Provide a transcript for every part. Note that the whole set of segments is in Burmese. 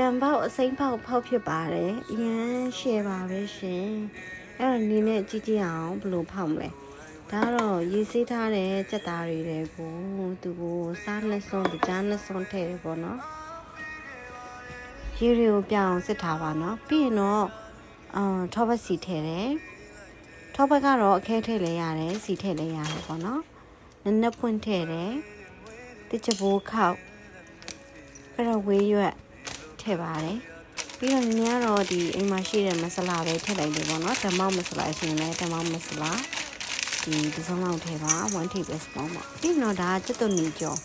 တန်ပေါက်အစိမ့်ပေါက်ဖောက်ဖြစ်ပါတယ်အရန်ရှယ်ပါပဲရှင်အဲ့တော့နီနဲ့ကြည့်ကြည့်အောင်ဘယ်လိုဖောက်မလဲဒါကတော့ရေးစေးထားတဲ့စက်သားတွေတွေကိုသူကိုစားနှစ်စုံကြားနှစ်စုံထည့်တယ်ပေါ့နော်ရေတွေကိုပြောင်းစစ်ထားပါနော်ပြီးရင်တော့အာထောပတ်စီထည့်တယ်ထောပတ်ကတော့အခဲထည့်လဲရတယ်စီထည့်လဲရတယ်ပေါ့နော်နက်နက်ပွင့်ထည့်တယ်တချဘိုးခောက်ကရဝေးရွက် ထည့်ပါတယ်ပြီးတော့နည်းကတော့ဒီအိမ်မှာရှိတဲ့မဆလာပဲထည့်လိုက်တယ်ပေါ့နော်ဓမ္မမဆလာရှင်လည်းဓမ္မမဆလာဒီဒီစုံလောက်ထည့်ပါ1 tablespoon ပေါ့ပြီးတော့ဒါကကျွတ်တုန်နီကျော်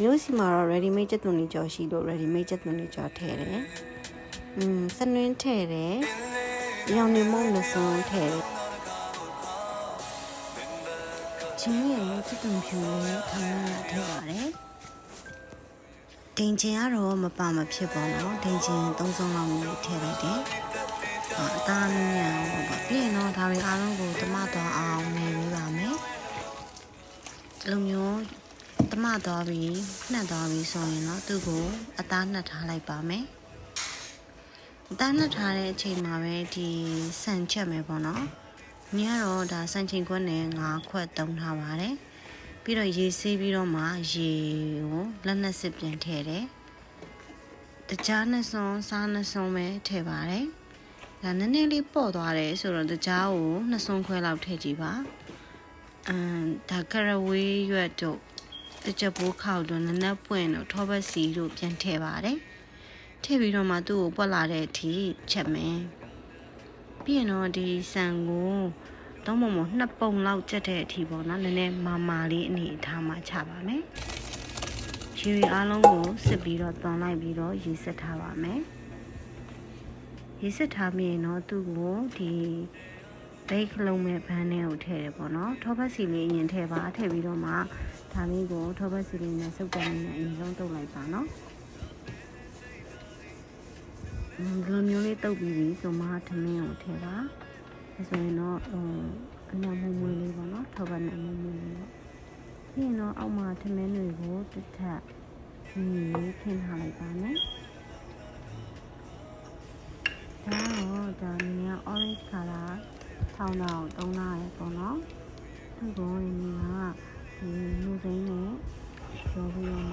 မျိုးစီမှာတော့ ready made ကျွတ်တုန်နီကျော်ရှိလို့ ready made ကျွတ်တုန်နီကျော်ထည့်တယ်อืมစနွင်းထည့်တယ်ရောင်နေမုံလစွန်းထည့်တယ်ချင်းရဲ့ကျွတ်တုန်ဖြူလေးထောင်းရထည့်ပါတယ် ဒိန်ချင်ကတော့မပါမဖြစ်ပါတော့ဒိန်ချင်သုံးစုံလောက်မျိုးထည့်လိုက်တယ်အာအသားနည်းနည်းအောင်ပေါ့ပြီးရင်တော့ဒါတွေအားလုံးကိုတမတော့အောင်နေပြီးပါမယ်ဒီလိုမျိုးတမတော့ပြီးနှက်တော့ပြီးဆိုရင်တော့သူ့ကိုအသားနှက်ထားလိုက်ပါမယ်အသားနှက်ထားတဲ့အချိန်မှာပဲဒီဆန်ချက်မယ်ပေါ့နော်ညကတော့ဒါဆန်ချိန်ခွက်နဲ့၅ခွက်တုံးထားပါတယ် ပြီးတော့ရေဆေးပြီးတော့မှရေကိုလက်နဲ့စစ်ပြန်ထည့်တယ်တကြားနှစ်စုံစားနှစ်စုံပဲထည့်ပါတယ်ဒါနည်းနည်းလေးပေါ့သွားတယ်ဆိုတော့တကြားကိုနှစ်စုံခွဲလောက်ထည့်ကြည့်ပါအမ်ဒါကရဝေးရွက်တို့တကြပိုးခောက်တို့နည်းနည်းပွင့်တို့ထောပတ်စီတို့ပြန်ထည့်ပါတယ်ထည့်ပြီးတော့မှသူ့ကိုပွက်လာတဲ့အထိချက်မယ်ပြီးရင်တော့ဒီဆန်ကို တော့မမနှစ်ပုံလောက်ချက်တဲ့အထိပေါ့နော်နည်းနည်းမာမာလေးအနေအထားမှာချပါမယ်ရေအားလုံးကိုစစ်ပြီးတော့တွန်လိုက်ပြီးတော့ရေစစ်ထားပါမယ်ရေစစ်ထားပြီးရင်တော့သူ့ကိုဒီဘိတ်လုံးမဲ့ဘန်းထဲကိုထည့်တယ်ပေါ့နော်ထောပတ်စီလေးအရင်ထည့်ပါထည့်ပြီးတော့မှဒါလေးကိုထောပတ်စီလေးနဲ့စုပ်ကန်လေးနဲ့အရင်ဆုံးတုပ်လိုက်ပါနော်ဒီလိုမျိုးလေးတုပ်ပြီးပြီဆိုမှထမင်းကိုထည့်ပါဒါ ဆိုရင်တော့ဟိုအနာမွေးမွေးလေးပေါ့နော်ထောပတ်နဲ့မွေးမွေးလေးပေါ့ပြီးရင်တော့အောက်မှာထမင်းတွေကိုတစ်ထပ်ဒီခင်းထားလိုက်ပါမယ်ဒါတော့ဒါနည်း orange color ထောင်းတော့တုံးလာရပေါ့နော်သူကနည်းကဒီလူစိမ်းနဲ့ကျော်ပြီးတော့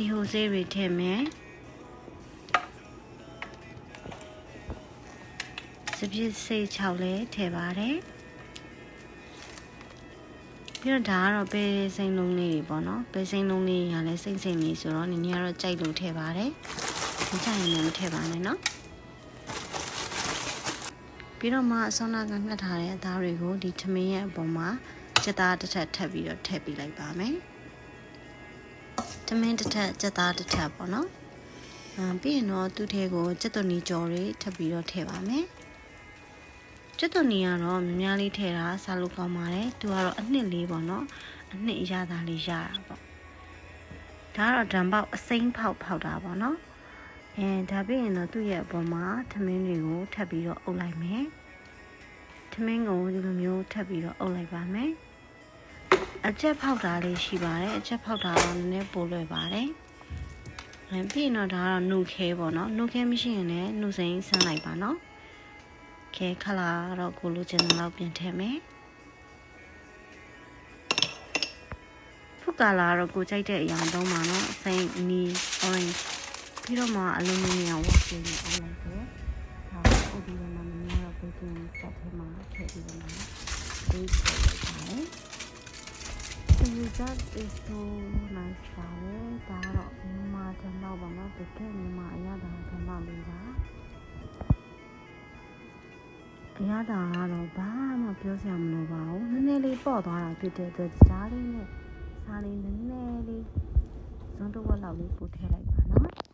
ဒီဟိုစေးတွေထည့်မယ်စပစ်စိတ်6လဲထည့်ပါတယ်ပြီးတော့ဒါကတော့ပဲစိမ့်လုံးလေးတွေပေါ့နော်ပဲစိမ့်လုံးလေးရလဲစိမ့်စိမ့်လေးဆိုတော့နည်းနည်းကတော့ကြိုက်လို့ထည့်ပါတယ်မကြိုက်ရင်လည်းမထည့်ပါနဲ့နော်ပြီးတော့မှအစောနာကငှက်ထားတဲ့အသားတွေကိုဒီထမင်းရဲ့အပေါ်မှာစက်သားတစ်ထပ်ထပ်ပြီးတော့ထည့်ပေးလိုက်ပါမယ် ထမင်းတစ်ထပ်စက်သားတစ်ထပ်ပေါ့နော်အာပြီးရင်တော့သူ့ထဲကိုစက်သွနီကြော်တွေထပ်ပြီးတော့ထည့်ပါမယ်ကျွတ်သွန်နီကတော့များများလေးထည့်တာစားလို့ကောင်းပါတယ်သူကတော့အနှစ်လေးပေါ့နော်အနှစ်ရတာလေးရတာပေါ့ဒါကတော့ဒံပေါက်အစိမ့်ဖောက်ဖောက်တာပေါ့နော်အဲဒါပြီးရင်တော့သူ့ရဲ့အပေါ်မှာထမင်းတွေကိုထပ်ပြီးတော့အုပ်လိုက်မယ်ထမင်းကိုဒီလိုမျိုးထပ်ပြီးတော့အုပ်လိုက်ပါမယ် အချက်ဖောက်တာလေးရှိပါတယ်အချက်ဖောက်တာတော့နည်းနည်းပိုလွယ်ပါတယ်အဲပြီးရင်တော့ဒါကတော့နှုတ်ခဲပေါ့နော်နှုတ်ခဲမရှိရင်လည်းနှုတ်စိမ်းဆန်းလိုက်ပါနော်ခဲခလာတော့ကိုလိုချင်တဲ့လောက်ပြင်ထည့်မယ်ဖုတ်ကလာတော့ကိုကြိုက်တဲ့အရာသုံးပါနော်စိမ့်နီ orange ပြီးတော့မှအလူမီနီယံဝတ်ပြင်အောင်လိုက်တယ်ဒါကိုဒီမှာမင်းကတော့ဘေကင်းဆက်ထဲမှာထည့်ပြီးတော့ဘေး The result is so nice ပါတယ်ဒါတော့မြန်မာတန်တော့ပါနော်တကယ်မြန်မာအရသာတန်တော့လေးပါအရသာကတော့ဘာမှပြောစရာမလိုပါဘူးနည်းနည်းလေးပေါ့သွားတာဖြစ်တဲ့အတွက်ကြားလေးနဲ့စားလေးနည်းနည်းလေးဇွန်တစ်ဝက်လောက်လေးပို့ထည့်လိုက်ပါနော်